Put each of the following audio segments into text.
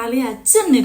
သားလေးကကြစ်နေ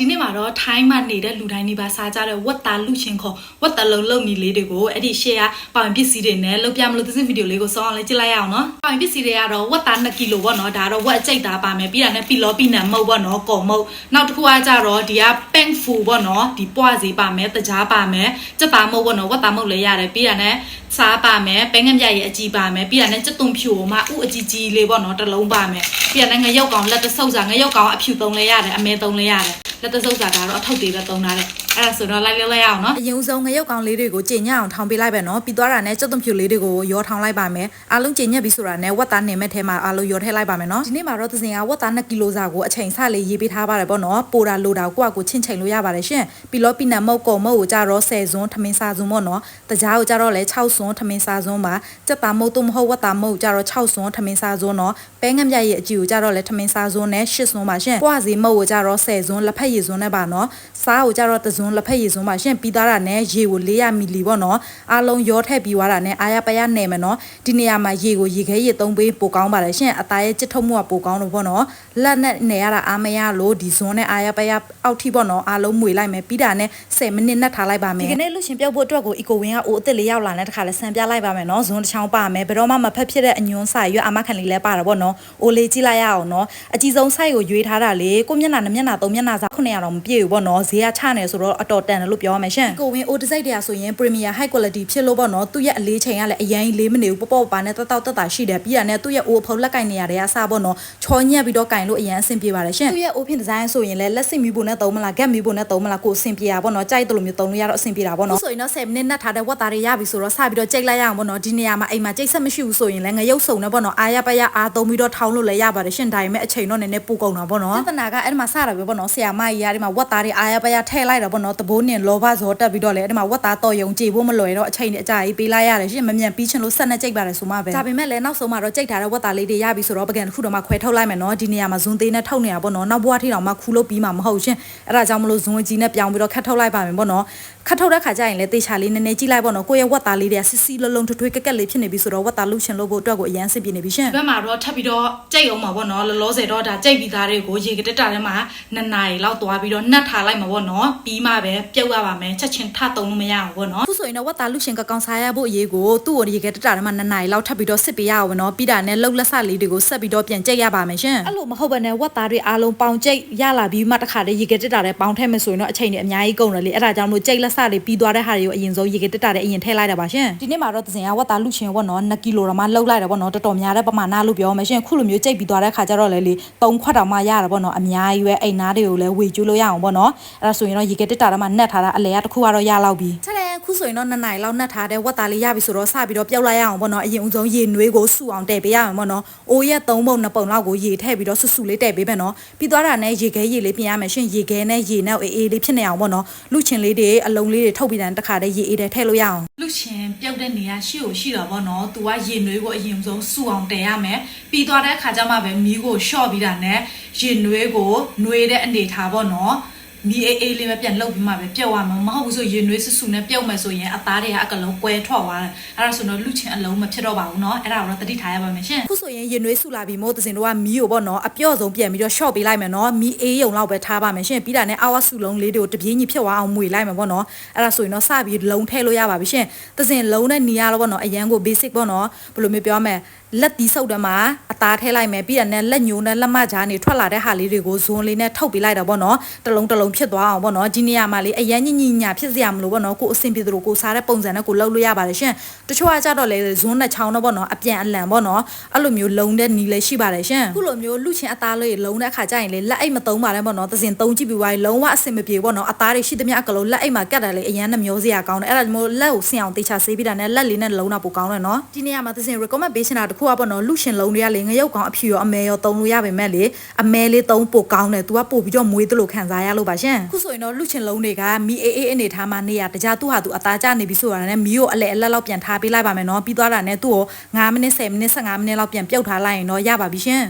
တာပဲဟယ်လိုဒီနေ့မှာတော့ထိုင်းမှာနေတဲ့လူတိုင်းနေပါစားကြတဲ့ဝတ်သားလူချင်းခေါ်ဝတ်သားလုံးလုံးနီလေးတွေကိုအဲ့ဒီ share ပါဝင်ပစ္စည်းတွေနဲ့လုပ်ပြမလို့သစ်ဗီဒီယိုလေးကိုစောင်းအောင်လေးကြည့်လိုက်ရအောင်နော်ပါဝင်ပစ္စည်းတွေကတော့ဝတ်သား2ကီလိုပေါ့နော်ဒါတော့ဝတ်အကျိတ်သားပါမယ်ပြီးတာနဲ့ပီလောပီနံမုတ်ပေါ့နော်ကုံမုတ်နောက်တစ်ခုကကြတော့ဒီက pink food ပေါ့နော်ဒီပွားစီပါမယ်တကြားပါမယ်စက်သားမုတ်ပေါ့နော်ဝတ်သားမုတ်လည်းရတယ်ပြီးတာနဲ့စားပါမယ်ပဲငမြရဲ့အကြီးပါမယ်ပြီးတာနဲ့စက်သွန်ဖြူမှာဥအကြီးကြီးလေးပေါ့နော်တစ်လုံးပါမယ်ပြီးတာနဲ့ငရုတ်ကောင်လက်တဆုပ်စာငရုတ်ကောင်အဖြူသုံးလည်းရတယ်အမဲသုံးလည်းရတယ် လက်တဆုပ်စာကတော့အထုပ်တွေပဲသုံးထားတယ်အဲ့ဒါဆိုတော့လိုက်လေးလိုက်ရအောင်နော်အရင်ဆုံးငရုတ်ကောင်လေးတွေကိုကြင်ညက်အောင်ထောင်ပေးလိုက်ပဲနော်ပြီးသွားတာနဲ့စက်သွန်ဖြူလေးတွေကိုရောထောင်လိုက်ပါမယ်အားလုံးကြင်ညက်ပြီးဆိုတာနဲ့ဝက်သားနေမဲ့ထဲမှာအားလုံးရောထည့်လိုက်ပါမယ်နော်ဒီနေ့မှာတော့သစင်ကဝက်သား2ကီလိုစာကိုအချိန်ဆလေးရေးပေးထားပါတယ်ပေါ့နော်ပိုတာလိုတာကိုယ့်အကိုချင်းချိန်လို့ရပါတယ်ရှင်ပြီးတော့ပီနံမုတ်ကုံမုတ်ကိုကြတော့10ဇွန်းထမင်းစာဇွန်းပေါ့နော်တကြားကိုကြတော့လဲ6ဇွန်းထမင်းစာဇွန်းပါစက်သားမုတ်တို့မဟုတ်ဝက်သားမုတ်ကြတော့6ဇွန်းထမင်းစာဇွန်းနော်ပဲငမြရဲ့အကြည့်ကိုကြတော့လဲထမင်းစာဇွန်းနဲ့10ဇွန်းပါရှင်ပွားစီမုတ်ကိုကြတော့10ဇွန်းလက်ဖက်ရည်ဇွန်းနဲ့ပါနော်စားကိုကြတော့တဇွန်းလက်ဖက်ရည်ဇွန်းပါရှင်ပြီးသားတာနဲ့ရေကို400မီလီပေါ့နော်အားလုံးရောထည့်ပြီးသွားတာနဲ့အာရပရနယ်မယ်နော်ဒီနေရာမှာရေကိုရေခဲရေသုံးပေးပိုကောင်းပါတယ်ရှင်အသားရဲ့ချစ်ထုံမှုကပိုကောင်းလို့ပေါ့နော်လက်နဲ့နေရတာအားမရလို့ဒီဇွန်းနဲ့အာရပရအောက်ထိပေါ့နော်အားလုံးမွေလိုက်မယ်ပြီးတာနဲ့10မိနစ်နဲ့ထားလိုက်ပါမယ်ဒီကနေ့လူရှင်ပြုတ်ဖို့အတွက်ကိုအီကိုဝင်းကအိုးအစ်စ်လေးရောက်လာတဲ့တခါလဲဆန်ပြလိုက်ပါမယ်နော်ဇွန်းတစ်ချောင်းပါမယ်ဘယ်တော့မှမဖက်ဖြစ်တဲ့အညွန်းစာရွက်အာမခံလေးလဲပါတာပေါ့နော်အိုးလေးကြည့်လိုက်ရအောင်နော်အကြီးဆုံး site ကိုရွေးထားတာလေကိုမျက်နှာနဲ့မျက်နှာသုံးမျက်နှာစာ900တော့မပြည့်ဘူးပေါ့နော်ဈေးကချနေဆိုတော့အတော်တန်တယ်လို့ပြောရမယ်ရှင်ကိုဝင်းအိုးတစ်စိတ်တည်းဆိုရင် premier high quality ဖြစ်လို့ပေါ့နော်သူ့ရဲ့အလေးချိန်ကလည်းအရင်လေးမနေဘူးပေါ့ပေါ့ပါနဲ့တက်တောက်တက်တာရှိတယ်ပြီးရနဲ့သူ့ရဲ့အိုးအဖုံးလက်ကင်နေရတဲ့အစားပေါ့နော်ချောညက်ပြီးတော့ကင်လို့အရင်အဆင်ပြေပါတယ်ရှင်သူ့ရဲ့အိုးဖြင့်ဒီဇိုင်းဆိုရင်လည်းလက်စစ်မီဖို့နဲ့သုံးမလားဂက်မီဖို့နဲ့သုံးမလားကိုအဆင်ပြေတာပေါ့နော်ကြိုက်တယ်လို့မျိုးသုံးလို့ရတော့အဆင်ပြေတာပေါ့နော်ဆိုရင်တော့10မိနစ်နဲ့ထားတဲ့ဝက်သားတွေရပြီဆိုတော့စပြီးတော့ကြိတ်လိုက်ရအောင်ပေါ့နော်ဒီနေရာမှာအိမ်မှာကြိတ်ဆက်မရှိဘူးဆိုရင်လည်းငရုပ်စုံနဲ့ပေါ့နော်အာရပရအားသုံးပြီးတော့ထောင်းလို့လည်းရပါတယ်ရှင်ဒါပေမဲ့အချိန်တော့နည်းနည်းပူကုန်တာပေါ့နော်ပြဿနာကအဲ့ဒီမှာစတာပဲပေါ့နော်ဆရာမကြီးရဒီမှာဝက်သားတွေအာရပရထည့်လိုက်တာပေါ့နော်တဘိုးနဲ့လောဘဇောတက်ပြီးတော့လေအဲ့ဒီမှာဝက်သားတော်ယုံကြည်ဖို့မလွယ်တော့အချိန်နဲ့အကြာကြီးပေးလိုက်ရတယ်ရှင်မမြန်ပြီးချင်လို့ဆက်နဲ့ကြိတ်ပါတယ်ဆိုမှပဲဒါပေမဲ့လည်းနောက်ဆုံးမှာတော့ကြိတ်ထားတဲ့ဝက်သားလေးတွေရပြီဆိုတော့ပကံတစ်ခုတော့မှခွဲထုတ်လိုက်မယ်နော်ဒီနေရာမှာဇွန်သေးနဲ့ထုတ်နေတာပေါ့နော်နောက်ဘွားထိတောင်မှခူလို့ပြီးမှာမဟုတ်ရှင်အဲ့ဒါကြောင့်မလို့ဇွန်ကြီးနဲ့ပြောင်းပြီးတော့ခတ်ထုတ်လိုက်ပါမယ်ပေါ့နော်ခတ်ထုတ်တဲ့ခါကျရင်လည်းတေချာလေးနည်းနည်းကြည့်လိုက်ပေါ့နော်ကိုယ့်ရဲ့ဝက်သားလေးတွေကစစ်စစ်လုံးလုံးထွေးထွေးကက်ကက်လေးဖြစ်နေပြီဆိုတော့ဝက်သားလှုပ်ရှင်လို့ဖို့အတွက်ကိုအရန်စစ်ပြနေပြီရှင်ဒီဘက်မှာတော့ထပ်ပြီးတော့ကြိတ်အောင်ပါပေါ့နော်လောလောဆယ်တော့ဒါကြိတ်ပြီးသားတွေကိုရေကတက်တာထဲမှာနှစ်နာရီလောက်သွားပြီးတော့နှက်ထားလိုက်မှာပေါ့နော်ပြီးမှပဲပြုတ်ရပါမယ်ချက်ချင်းထတုံလို့မရဘူးပေါ့နော်အခုဆိုရင်တော့ဝက်သားလူရှင်ကကောင်စားရဖို့အရေးကိုသူ့ကိုရေခဲတက်တာထဲမှာနှစ်နာရီလောက်ထပ်ပြီးတော့စစ်ပေးရအောင်နော်ပြီးတာနဲ့လှုပ်လက်စလေးတွေကိုဆက်ပြီးတော့ပြန်ကြိတ်ရပါမယ်ရှင်အဲ့လိုမဟုတ်ဘဲနဲ့ဝက်သားတွေအားလုံးပေါင်ကြိတ်ရလာပြီးမှတခါတည်းရေခဲတက်တာထဲပေါင်ထည့်မယ်ဆိုရင်တော့အချိန်တွေအများကြီးကုန်တယ်လေအဲ့ဒါကြောင့်မို့ကြိတ်လက်စတွေပြီးသွားတဲ့ဟာတွေကိုအရင်ဆုံးရေခဲတက်တာထဲအရင်ထည့်လိုက်တာပါရှင်ဒီနေ့မှာတော့သစင်ကဝက်သားလူရှင်ပေါ့နော်2ကီလိုတော့မှလှုပ်လိုက်တာပေါ့နော်တော်တော်များတဲ့ပမာဏလို့ပြောမယ်ရှင်ခုလိုမျိုးကြိတ်ပြီးသွားတဲ့ခါကျတော့လေလေ3ခွက်တောင်မှရတာပေါ့နော်အများကြီးပဲအိမ်သားတွေကိုလည်းဝေကျူးလို့ရအောင်ပေါ့နော်အဲ့ဒါဆိုရင်တော့ရေခဲတက်တာထဲမှာနှက်ထားတာအလဲကတစ်ခုကတော့ရလောက်ပြီချက်တယ် ခုဆိုရင်တော့2နိုင်လောက်နှက်ထားတဲ့ဝက်သားလေးရပြီဆိုတော့စပြီးတော့ပြုတ်လိုက်ရအောင်ပေါ့နော်အရင်ဦးဆုံးရေနွေးကိုစုအောင်တည်ပေးရအောင်ပေါ့နော်အိုးရက်3ပုံ2ပုံလောက်ကိုရေထည့်ပြီးတော့ဆူဆူလေးတည်ပေးမယ်နော်ပြီးသွားတာနဲ့ရေခဲရေလေးပြင်ရမယ်ရှင်ရေခဲနဲ့ရေနဲ့အေးအေးလေးဖြစ်နေအောင်ပေါ့နော်လူချင်းလေးတွေအလုံးလေးတွေထုတ်ပြီးတဲ့တခါတည်းရေအေးတွေထည့်လို့ရအောင်လူချင်းပြုတ်တဲ့နေရာရှိကိုရှိတော့ဗောနော်။ तू ကရေနွေးကိုအရင်ဆုံးစူအောင်တည်ရမယ်။ပြီးသွားတဲ့အခါကျမှပဲမီးကိုရှော့ပြီးတာနဲ့ရေနွေးကိုနွေးတဲ့အနေထားဗောနော်။ မီးအေးအေးလေးပဲပြန်လှုပ်ပြီးမှပဲပြုတ်ရမှာမဟုတ်ဘူးဆိုရေနွေးဆူဆူနဲ့ပြုတ်မယ်ဆိုရင်အသားတွေကအကလုံးကွဲထွက်သွားတယ်။အဲ့ဒါဆိုတော့လူချင်းအလုံးမဖြစ်တော့ပါဘူးနော်။အဲ့ဒါကိုတော့တတိထားရပါမယ်ရှင်။ခုဆိုရင်ရင်နွေးဆူလာပြီမို့သစင်တို့ကမီးကိုပေါ့နော်အပြော့ဆုံးပြန်ပြီးတော့ short ပေးလိုက်မယ်နော်မီးအေးယုံလောက်ပဲထားပါမယ်ရှင်ပြီးတာနဲ့အာဝဆူလုံးလေးတွေကိုတပြေးညီဖြစ်သွားအောင်မွေလိုက်မယ်ပေါ့နော်အဲ့ဒါဆိုရင်တော့စပြီးလုံးထည့်လို့ရပါပြီရှင်သစင်လုံးနဲ့နီရတော့ပေါ့နော်အရန်ကို basic ပေါ့နော်ဘယ်လိုမျိုးပြောမလဲလက်တီးဆုပ်တယ်မှာအသားထဲလိုက်မယ်ပြီးတော့နဲ့လက်ညိုးနဲ့လက်မကြားနေထွက်လာတဲ့ဟာလေးတွေကိုဇွန်းလေးနဲ့ထုတ်ပေးလိုက်တာပေါ့နော်တလုံးတလုံးဖြစ်သွားအောင်ပေါ့နော်ဒီနေရာမှာလေးအရန်ညညညာဖြစ်စရာမလိုပေါ့နော်ကိုအဆင်ပြေသလိုကိုစားတဲ့ပုံစံနဲ့ကိုလှုပ်လို့ရပါတယ်ရှင်တချို့ကကြတော့လေဇွန်းနဲ့ချောင်းတော့ပေါ့နော်အပြန်အလှန်ပေါ့နော်အဲ့လိုမျိုးလုံးတဲ့နီလေးရှိပါတယ်ရှင်ခုလိုမျိုးလူချင်းအသားလေးလုံးတဲ့အခါကျရင်လေလက်အိတ်မသုံးပါနဲ့ပေါ့နော်သစင်သုံးကြည့်ပြီးွားရင်လုံးဝအဆင်မပြေပေါ့နော်အသားတွေရှိသမျှအကလုံးလက်အိတ်မှာကတ်တယ်လေအရန်နှမျိုးစရာကောင်းတယ်အဲ့ဒါမျိုးလက်ကိုဆင်အောင်တေချာဆေးပြီးတာနဲ့လက်လေးနဲ့လုံးတော့ပိုကောင်းတယ်နော်ဒီနေရာမှာသစင် recommend ပေးချင်တာတစ်ခုကပေါ့နော်လူချင်းလုံးတွေကလေငရုတ်ကောင်အဖြူရောအမဲရောသုံးလို့ရပါမယ်လေအမဲလေးသုံးပိုကောင်းတယ် तू ကပို့ပြီးတော့မွေးသလိုခံစားရလို့ပါရှင်ခုဆိုရင်တော့လူချင်းလုံးတွေကမီအေးအေးအနေထားမှနေရတကြသူဟာသူအသားကျနေပြီဆိုတာနဲ့မီကိုအလဲအလက်လောက်ပြန်ထားပေးလိုက်ပါမယ်နော်ပြီးသွားတာနဲ့သူ့ကို9မိနစ်10မိနစ်15မိနစ်လောက်ပြန်ပြုတ်ထားလိုက်ရင်တော့ရပါပြီရှင်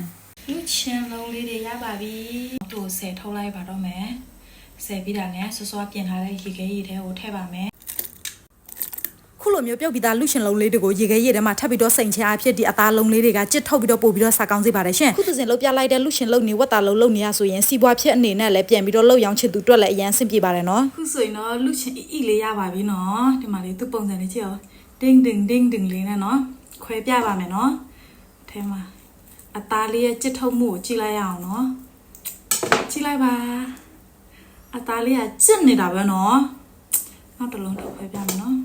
လူချင်းလုံးလေးတွေရပါပြီသူ့ကိုဆယ်ထုတ်လိုက်ပါတော့မယ်ဆယ်ပြီးတာနဲ့ဆွဆွပြင်ထားတဲ့ရေခဲရေထဲကိုထည့်ပါမယ်ခခု လိုမျိုးပြုတ်ပြီးသားလူရှင်လုံးလေးတွေကိုရေခဲရေထဲမှာထပ်ပြီးတော့စိန်ချအားဖြစ်ဒီအသားလုံးလေးတွေကကြစ်ထုတ်ပြီးတော့ပို့ပြီးတော့စားကောင်းစေပါတယ်ရှင်ခုသစဉ်လုံးပြလိုက်တဲ့လူရှင်လုံးနေဝတ်တာလုံးလုံးနေရဆိုရင်စီးပွားဖြစ်အနေနဲ့လည်းပြန်ပြီးတော့လှုပ်ရောင်းချစ်သူတွက်လည်းအရန်ဆင်ပြေပါတယ်နော်ခုဆိုရင်တော့လူချင်းအီလေးရပါပြီနော်ဒီမှာလေးသူပုံစံလေးကြည့်အောင်ဒင်းဒင်းဒင်းဒင်းလေးနဲ့နော်ခွဲပြပါမယ်နော်အဲထဲမှာအသားလေးရဲ့ကြစ်ထုတ်မှုကိုကြည့်လိုက်ရအောင်နော်ကြည့်လိုက်ပါအသားလေးကကြစ်နေတာပဲနော်နောက်တစ်လုံးထုတ်ခွဲပြမယ်နော်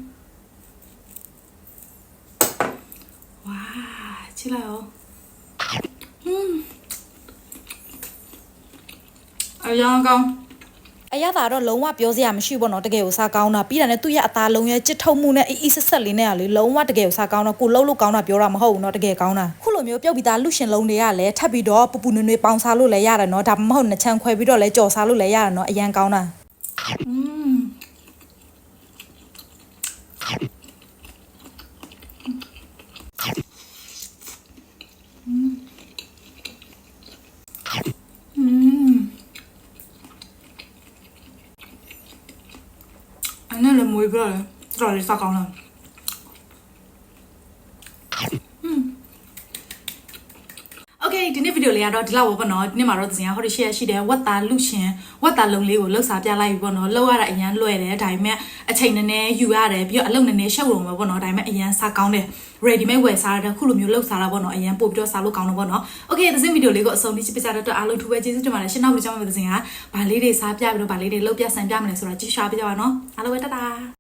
ဝါ ချိလိုက်အောင်ဟွန်းအရန်ကောင်းအရသာတော့လုံးဝပြောစရာမရှိဘူးနော်တကယ်ကိုစားကောင်းတာပြီးတာနဲ့သူ့ရဲ့အသားလုံးရဲ့ကြစ်ထုံမှုနဲ့အီအီဆက်ဆက်လေးနဲ့ကလေလုံးဝတကယ်ကိုစားကောင်းတော့ကိုလှုပ်လို့ကောင်းတာပြောတာမဟုတ်ဘူးနော်တကယ်ကောင်းတာခုလိုမျိုးပြုတ်ပြီးသားလူရှင်လုံးတွေကလည်းထပ်ပြီးတော့ပူပူနွေ့နွေ့ပေါင်စားလို့လည်းရတယ်နော်ဒါမှမဟုတ်နှချမ်းခွဲပြီးတော့လည်းကြော်စားလို့လည်းရတယ်နော်အရန်ကောင်းတာอืม 我也不知道嘞，不知道你咋搞的。okay ဒီနေ့ဗီဒီယိုလေးကတော့ဒီလောက်ပဲပေါ့နော်ဒီနေ့မှာတော့သင်ရဟောဒီရှေ့ရရှိတယ်ဝတ်သားလူရှင်ဝတ်သားလုံလေးကိုလှုပ်ရှားပြလိုက်ပြီပေါ့နော်လှုပ်ရတာအရန်လွယ်တယ်ဒါပေမဲ့အချိန်နည်းနည်းယူရတယ်ပြီးတော့အလုပ်နည်းနည်းရှုပ်ရုံပဲပေါ့နော်ဒါပေမဲ့အရန်စားကောင်းတယ် ready made ဝယ်စားတဲ့ခုလိုမျိုးလှုပ်ရှားတာပေါ့နော်အရန်ပို့ပြီးတော့စားလို့ကောင်းတော့ပေါ့နော် okay ဒီစဉ်ဗီဒီယိုလေးကိုအဆုံးထိချစ်ပြကြတဲ့အတွက်အားလုံးထူးပဲကျေးဇူးတင်ပါတယ်ရှင်းနောက်လို့ကြောင်းပါသင်ကဗာလေးတွေစားပြပြီးတော့ဗာလေးတွေလှုပ်ပြဆန်ပြမယ်ဆိုတာကြည့်ရှာပြကြပါနော်အားလုံးပဲတတာ